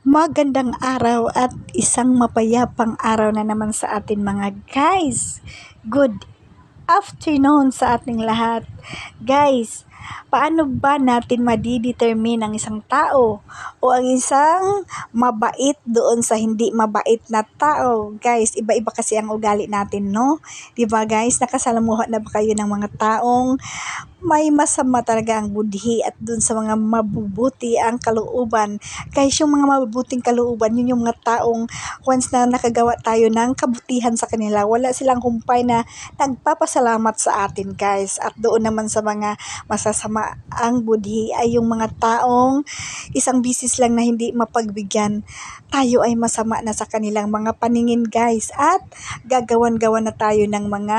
Magandang araw at isang mapayapang araw na naman sa atin mga guys. Good afternoon sa ating lahat. Guys, paano ba natin madidetermine ang isang tao o ang isang mabait doon sa hindi mabait na tao? Guys, iba-iba kasi ang ugali natin, no? 'Di ba guys? Nakasalamuha na ba kayo ng mga taong may masama talaga ang budhi at dun sa mga mabubuti ang kalooban. Guys, yung mga mabubuting kalooban, yun yung mga taong once na nakagawa tayo ng kabutihan sa kanila, wala silang humpay na nagpapasalamat sa atin guys. At doon naman sa mga masasama ang budhi ay yung mga taong isang bisis lang na hindi mapagbigyan, tayo ay masama na sa kanilang mga paningin guys. At gagawan-gawan na tayo ng mga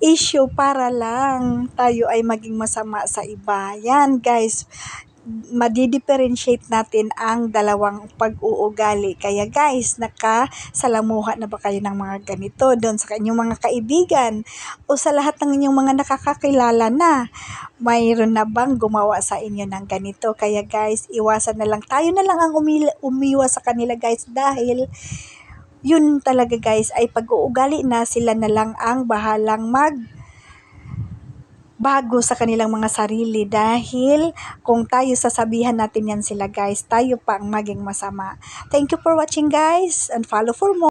issue para lang tayo ay maging masama sa iba. Yan guys, madi-differentiate natin ang dalawang pag-uugali. Kaya guys, nakasalamuha na ba kayo ng mga ganito doon sa inyong mga kaibigan o sa lahat ng inyong mga nakakakilala na mayroon na bang gumawa sa inyo ng ganito. Kaya guys, iwasan na lang. Tayo na lang ang umil- umiwas sa kanila guys dahil yun talaga guys ay pag-uugali na sila na lang ang bahalang mag bago sa kanilang mga sarili dahil kung tayo sasabihan natin yan sila guys, tayo pa ang maging masama. Thank you for watching guys and follow for more.